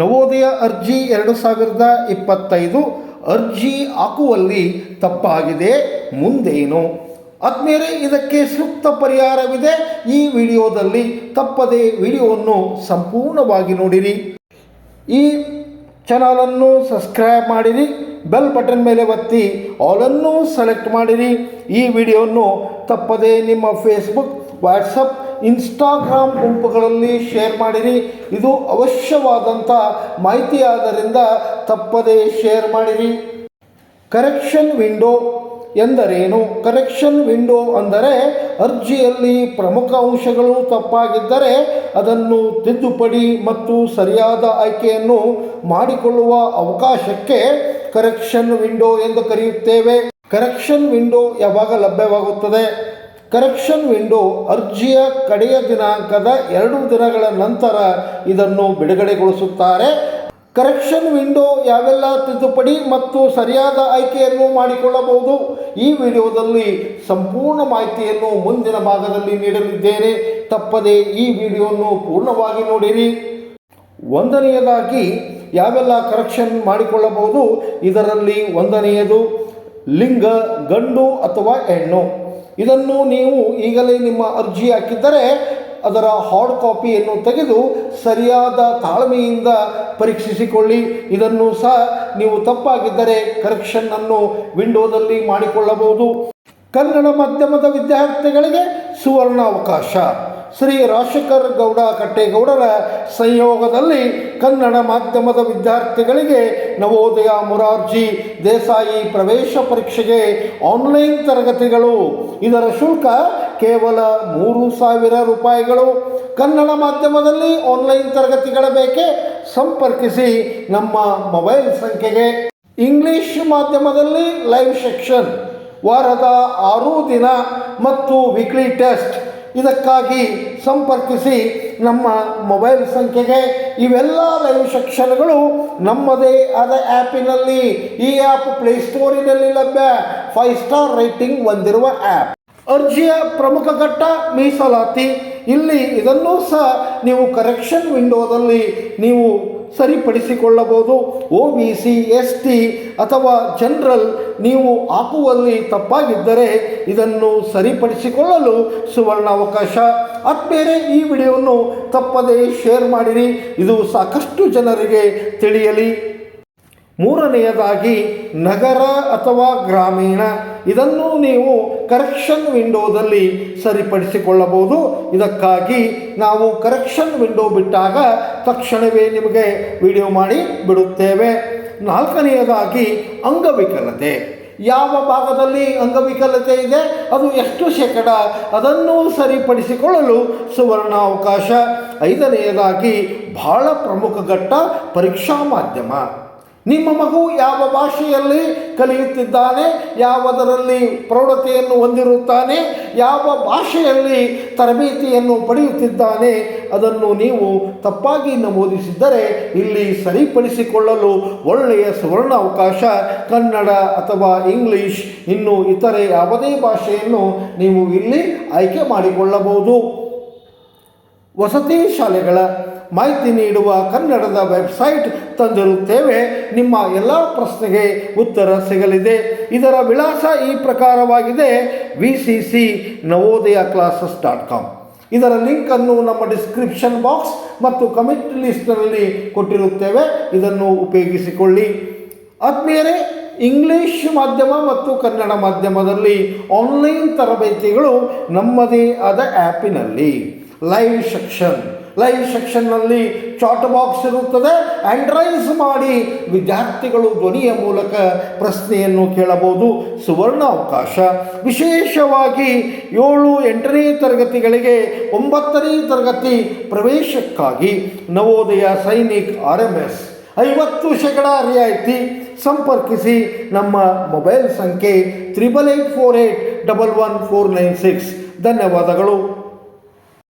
ನವೋದಯ ಅರ್ಜಿ ಎರಡು ಸಾವಿರದ ಇಪ್ಪತ್ತೈದು ಅರ್ಜಿ ಹಾಕುವಲ್ಲಿ ತಪ್ಪಾಗಿದೆ, ಮುಂದೇನು? ಆದ್ಮೇಲೆ ಇದಕ್ಕೆ ಸೂಕ್ತ ಪರಿಹಾರವಿದೆ. ಈ ವಿಡಿಯೋದಲ್ಲಿ ತಪ್ಪದೆ ವಿಡಿಯೋವನ್ನು ಸಂಪೂರ್ಣವಾಗಿ ನೋಡಿರಿ. ಈ ಚಾನಲನ್ನು ಸಬ್ಸ್ಕ್ರೈಬ್ ಮಾಡಿರಿ, ಬೆಲ್ ಬಟನ್ ಮೇಲೆ ಒತ್ತಿ, ಆಲನ್ನು ಸೆಲೆಕ್ಟ್ ಮಾಡಿರಿ. ಈ ವಿಡಿಯೋವನ್ನು ತಪ್ಪದೆ ನಿಮ್ಮ ಫೇಸ್ಬುಕ್ ವಾಟ್ಸಪ್ ಇನ್ಸ್ಟಾಗ್ರಾಮ್ ಗುಂಪುಗಳಲ್ಲಿ ಶೇರ್ ಮಾಡಿರಿ. ಇದು ಅವಶ್ಯವಾದಂಥ ಮಾಹಿತಿ ಆದ್ದರಿಂದ ತಪ್ಪದೆ ಶೇರ್ ಮಾಡಿರಿ. ಕರೆಕ್ಷನ್ ವಿಂಡೋ ಎಂದರೇನು? ಕರೆಕ್ಷನ್ ವಿಂಡೋ ಅಂದರೆ ಅರ್ಜಿಯಲ್ಲಿ ಪ್ರಮುಖ ಅಂಶಗಳು ತಪ್ಪಾಗಿದ್ದರೆ ಅದನ್ನು ತಿದ್ದುಪಡಿ ಮತ್ತು ಸರಿಯಾದ ಆಯ್ಕೆಯನ್ನು ಮಾಡಿಕೊಳ್ಳುವ ಅವಕಾಶಕ್ಕೆ ಕರೆಕ್ಷನ್ ವಿಂಡೋ ಎಂದು ಕರೆಯುತ್ತೇವೆ. ಕರೆಕ್ಷನ್ ವಿಂಡೋ ಯಾವಾಗ ಲಭ್ಯವಾಗುತ್ತದೆ? ಕರೆಕ್ಷನ್ ವಿಂಡೋ ಅರ್ಜಿಯ ಕಡೆಯ ದಿನಾಂಕದ ಎರಡು ದಿನಗಳ ನಂತರ ಇದನ್ನು ಬಿಡುಗಡೆಗೊಳಿಸುತ್ತಾರೆ. ಕರೆಕ್ಷನ್ ವಿಂಡೋ ಯಾವೆಲ್ಲ ತಿದ್ದುಪಡಿ ಮತ್ತು ಸರಿಯಾದ ಆಯ್ಕೆಯನ್ನು ಮಾಡಿಕೊಳ್ಳಬಹುದು? ಈ ವಿಡಿಯೋದಲ್ಲಿ ಸಂಪೂರ್ಣ ಮಾಹಿತಿಯನ್ನು ಮುಂದಿನ ಭಾಗದಲ್ಲಿ ನೀಡಲಿದ್ದೇನೆ. ತಪ್ಪದೆ ಈ ವಿಡಿಯೋವನ್ನು ಪೂರ್ಣವಾಗಿ ನೋಡಿರಿ. ಒಂದನೆಯದಾಗಿ, ಯಾವೆಲ್ಲ ಕರೆಕ್ಷನ್ ಮಾಡಿಕೊಳ್ಳಬಹುದು? ಇದರಲ್ಲಿ ಒಂದನೆಯದು ಲಿಂಗ, ಗಂಡು ಅಥವಾ ಹೆಣ್ಣು. ಇದನ್ನು ನೀವು ಈಗಲೇ ನಿಮ್ಮ ಅರ್ಜಿ ಹಾಕಿದ್ದರೆ ಅದರ ಹಾರ್ಡ್ ಕಾಪಿಯನ್ನು ತೆಗೆದು ಸರಿಯಾದ ತಾಳ್ಮೆಯಿಂದ ಪರೀಕ್ಷಿಸಿಕೊಳ್ಳಿ. ಇದನ್ನು ಸಹ ನೀವು ತಪ್ಪಾಗಿದ್ದರೆ ಕರೆಕ್ಷನ್ನನ್ನು ವಿಂಡೋದಲ್ಲಿ ಮಾಡಿಕೊಳ್ಳಬಹುದು. ಕನ್ನಡ ಮಾಧ್ಯಮದ ವಿದ್ಯಾರ್ಥಿಗಳಿಗೆ ಸುವರ್ಣ ಅವಕಾಶ ಶ್ರೀ ರಾಜಶೇಖರ್ ಗೌಡ ಕಟ್ಟೇಗೌಡರ ಸಂಯೋಗದಲ್ಲಿ ಕನ್ನಡ ಮಾಧ್ಯಮದ ವಿದ್ಯಾರ್ಥಿಗಳಿಗೆ ನವೋದಯ ಮುರಾರ್ಜಿ ದೇಸಾಯಿ ಪ್ರವೇಶ ಪರೀಕ್ಷೆಗೆ ಆನ್ಲೈನ್ ತರಗತಿಗಳು. ಇದರ ಶುಲ್ಕ ಕೇವಲ ಮೂರು ಸಾವಿರ ರೂಪಾಯಿಗಳು. ಕನ್ನಡ ಮಾಧ್ಯಮದಲ್ಲಿ ಆನ್ಲೈನ್ ತರಗತಿಗಳ ಬೇಕೆ? ಸಂಪರ್ಕಿಸಿ ನಮ್ಮ ಮೊಬೈಲ್ ಸಂಖ್ಯೆಗೆ. ಇಂಗ್ಲಿಷ್ ಮಾಧ್ಯಮದಲ್ಲಿ ಲೈವ್ ಸೆಕ್ಷನ್ ವಾರದ ಆರು ದಿನ ಮತ್ತು ವೀಕ್ಲಿ ಟೆಸ್ಟ್ ಇದಕ್ಕಾಗಿ ಸಂಪರ್ಕಿಸಿ ನಮ್ಮ ಮೊಬೈಲ್ ಸಂಖ್ಯೆಗೆ ಇವೆಲ್ಲ ಲೈವ್ ಸೆಕ್ಷನ್ಗಳು ನಮ್ಮದೇ ಆದ ಆ್ಯಪಿನಲ್ಲಿ ಈ ಆ್ಯಪ್ ಪ್ಲೇಸ್ಟೋರಿನಲ್ಲಿ ಲಭ್ಯ. ಫೈವ್ ಸ್ಟಾರ್ ರೇಟಿಂಗ್ ಹೊಂದಿರುವ ಆ್ಯಪ್. ಅರ್ಜಿಯ ಪ್ರಮುಖ ಘಟ್ಟ ಮೀಸಲಾತಿ. ಇಲ್ಲಿ ಇದನ್ನೂ ಸಹ ನೀವು ಕರೆಕ್ಷನ್ ವಿಂಡೋದಲ್ಲಿ ನೀವು ಸರಿಪಡಿಸಿಕೊಳ್ಳಬಹುದು. O B C S T ಅಥವಾ ಜನರಲ್ ನೀವು ಹಾಕುವಲ್ಲಿ ತಪ್ಪಾಗಿದ್ದರೆ ಇದನ್ನು ಸರಿಪಡಿಸಿಕೊಳ್ಳಲು ಸುವರ್ಣ ಅವಕಾಶ ಬೇರೆ ಈ ವಿಡಿಯೋವನ್ನು ತಪ್ಪದೇ ಶೇರ್ ಮಾಡಿರಿ. ಇದು ಸಾಕಷ್ಟು ಜನರಿಗೆ ತಿಳಿಯಲಿ. ಮೂರನೆಯದಾಗಿ ನಗರ ಅಥವಾ ಗ್ರಾಮೀಣ. ಇದನ್ನು ನೀವು ಕರೆಕ್ಷನ್ ವಿಂಡೋದಲ್ಲಿ ಸರಿಪಡಿಸಿಕೊಳ್ಳಬಹುದು. ಇದಕ್ಕಾಗಿ ನಾವು ಕರೆಕ್ಷನ್ ವಿಂಡೋ ಬಿಟ್ಟಾಗ ತಕ್ಷಣವೇ ನಿಮಗೆ ವಿಡಿಯೋ ಮಾಡಿ ಬಿಡುತ್ತೇವೆ. ನಾಲ್ಕನೆಯದಾಗಿ ಅಂಗವಿಕಲತೆ. ಯಾವ ಭಾಗದಲ್ಲಿ ಅಂಗವಿಕಲತೆ ಇದೆ? ಅದು ಎಷ್ಟು ಶೇಕಡ? ಅದನ್ನು ಸರಿಪಡಿಸಿಕೊಳ್ಳಲು ಸುವರ್ಣ ಅವಕಾಶ ಐದನೆಯದಾಗಿ ಬಹಳ ಪ್ರಮುಖ ಘಟ್ಟ ಪರೀಕ್ಷಾ ಮಾಧ್ಯಮ. ನಿಮ್ಮ ಮಗು ಯಾವ ಭಾಷೆಯಲ್ಲಿ ಕಲಿಯುತ್ತಿದ್ದಾನೆ, ಯಾವುದರಲ್ಲಿ ಪ್ರೌಢತೆಯನ್ನು ಹೊಂದಿರುತ್ತಾನೆ, ಯಾವ ಭಾಷೆಯಲ್ಲಿ ತರಬೇತಿಯನ್ನು ಪಡೆಯುತ್ತಿದ್ದಾನೆ, ಅದನ್ನು ನೀವು ತಪ್ಪಾಗಿ ನಮೂದಿಸಿದ್ದರೆ ಇಲ್ಲಿ ಸರಿಪಡಿಸಿಕೊಳ್ಳಲು ಒಳ್ಳೆಯ ಸುವರ್ಣ ಅವಕಾಶ ಕನ್ನಡ ಅಥವಾ ಇಂಗ್ಲಿಷ್, ಇನ್ನು ಇತರೆ ಯಾವುದೇ ಭಾಷೆಯನ್ನು ನೀವು ಇಲ್ಲಿ ಆಯ್ಕೆ ಮಾಡಿಕೊಳ್ಳಬಹುದು. ವಸತಿ ಶಾಲೆಗಳ ಮಾಹಿತಿ ನೀಡುವ ಕನ್ನಡದ ವೆಬ್ಸೈಟ್ ತಂದಿರುತ್ತೇವೆ. ನಿಮ್ಮ ಎಲ್ಲ ಪ್ರಶ್ನೆಗೆ ಉತ್ತರ ಸಿಗಲಿದೆ. ಇದರ ವಿಳಾಸ ಈ ಪ್ರಕಾರವಾಗಿದೆ. V C C Navodaya classes dot com. ಇದರ ಲಿಂಕನ್ನು ನಮ್ಮ ಡಿಸ್ಕ್ರಿಪ್ಷನ್ ಬಾಕ್ಸ್ ಮತ್ತು ಕಮೆಂಟ್ ಲಿಸ್ಟ್ನಲ್ಲಿ ಕೊಟ್ಟಿರುತ್ತೇವೆ. ಇದನ್ನು ಉಪಯೋಗಿಸಿಕೊಳ್ಳಿ. ಆತ್ಮೀಯರೇ, ಇಂಗ್ಲಿಷ್ ಮಾಧ್ಯಮ ಮತ್ತು ಕನ್ನಡ ಮಾಧ್ಯಮದಲ್ಲಿ ಆನ್ಲೈನ್ ತರಬೇತಿಗಳು ನಮ್ಮದೇ ಆದ ಆ್ಯಪಿನಲ್ಲಿ. ಲೈವ್ ಸೆಕ್ಷನ್ ಲೈವ್ ಸೆಕ್ಷನ್ನಲ್ಲಿ ಚಾಟ್ ಬಾಕ್ಸ್ ಇರುತ್ತದೆ. ಆ್ಯಂಡ್ರೈಸ್ ಮಾಡಿ ವಿದ್ಯಾರ್ಥಿಗಳು ಧ್ವನಿಯ ಮೂಲಕ ಪ್ರಶ್ನೆಯನ್ನು ಕೇಳಬಹುದು. ಸುವರ್ಣ ಅವಕಾಶ. ವಿಶೇಷವಾಗಿ ಏಳು ಎಂಟನೇ ತರಗತಿಗಳಿಗೆ ಒಂಬತ್ತನೇ ತರಗತಿ ಪ್ರವೇಶಕ್ಕಾಗಿ Navodaya Sainik R M S ಐವತ್ತು ಶೇಕಡ ರಿಯಾಯಿತಿ ಸಂಪರ್ಕಿಸಿ ನಮ್ಮ ಮೊಬೈಲ್ ಸಂಖ್ಯೆ triple eight four eight double one four nine six. ಧನ್ಯವಾದಗಳು.